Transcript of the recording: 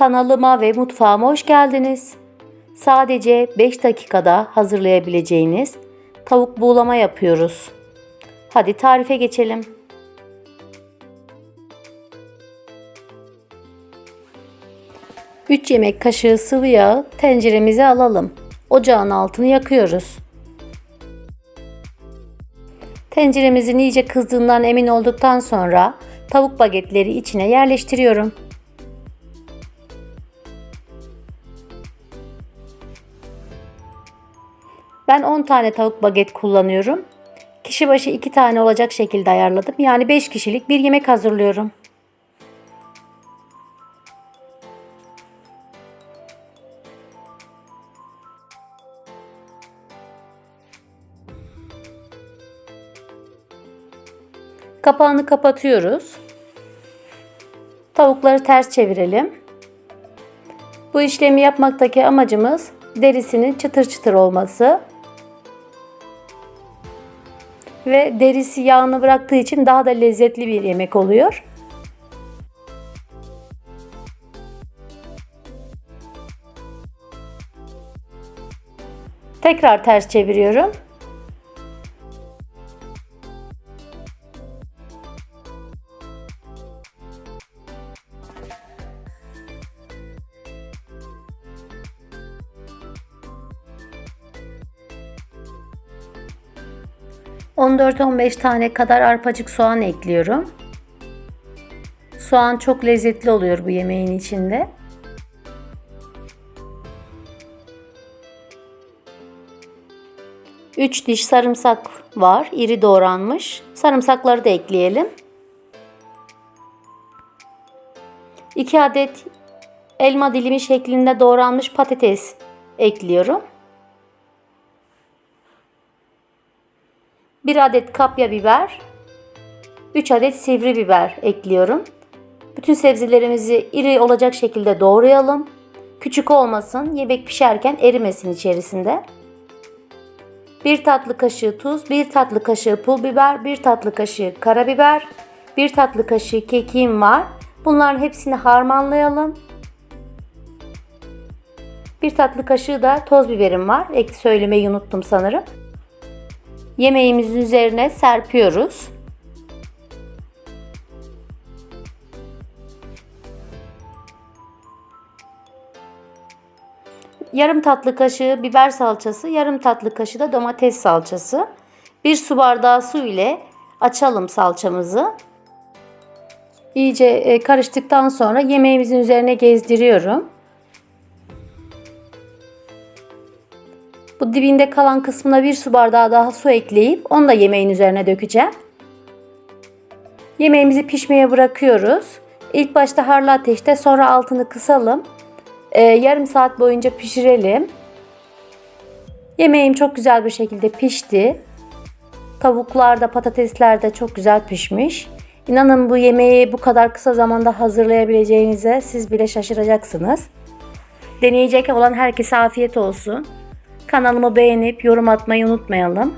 Kanalıma ve mutfağıma hoş geldiniz. Sadece 5 dakikada hazırlayabileceğiniz tavuk buğulama yapıyoruz. Hadi tarife geçelim. Üç yemek kaşığı sıvı yağı tenceremize alalım. Ocağın altını yakıyoruz. Tenceremizin iyice kızdığından emin olduktan sonra tavuk bagetleri içine yerleştiriyorum. Ben 10 tane tavuk baget kullanıyorum. Kişi başı 2 tane olacak şekilde ayarladım. Yani 5 kişilik bir yemek hazırlıyorum. Kapağını kapatıyoruz. Tavukları ters çevirelim. Bu işlemi yapmaktaki amacımız derisinin çıtır çıtır olması ve derisi yağını bıraktığı için daha da lezzetli bir yemek oluyor. Tekrar ters çeviriyorum. ...14-15 tane kadar arpacık soğan ekliyorum. Soğan çok lezzetli oluyor bu yemeğin içinde. Üç diş sarımsak var, iri doğranmış. Sarımsakları da ekleyelim. 2 adet elma dilimi şeklinde doğranmış patates ekliyorum. 1 adet kapya biber, 3 adet sivri biber ekliyorum. Bütün sebzelerimizi iri olacak şekilde doğrayalım. Küçük olmasın, yemek pişerken erimesin içerisinde. 1 tatlı kaşığı tuz, 1 tatlı kaşığı pul biber, 1 tatlı kaşığı karabiber, 1 tatlı kaşığı kekiğim var. Bunların hepsini harmanlayalım. 1 tatlı kaşığı da toz biberim var. Ek söylemeyi unuttum sanırım. Yemeğimizin üzerine serpiyoruz. Yarım tatlı kaşığı biber salçası, yarım tatlı kaşığı da domates salçası. Bir su bardağı su ile açalım salçamızı. İyice e, karıştıktan sonra yemeğimizin üzerine gezdiriyorum. Bu dibinde kalan kısmına bir su bardağı daha su ekleyip onu da yemeğin üzerine dökeceğim. Yemeğimizi pişmeye bırakıyoruz. İlk başta harlı ateşte sonra altını kısalım. Ee, yarım saat boyunca pişirelim. Yemeğim çok güzel bir şekilde pişti. Tavuklar da patatesler de çok güzel pişmiş. İnanın bu yemeği bu kadar kısa zamanda hazırlayabileceğinize siz bile şaşıracaksınız. Deneyecek olan herkese afiyet olsun. Kanalımı beğenip yorum atmayı unutmayalım.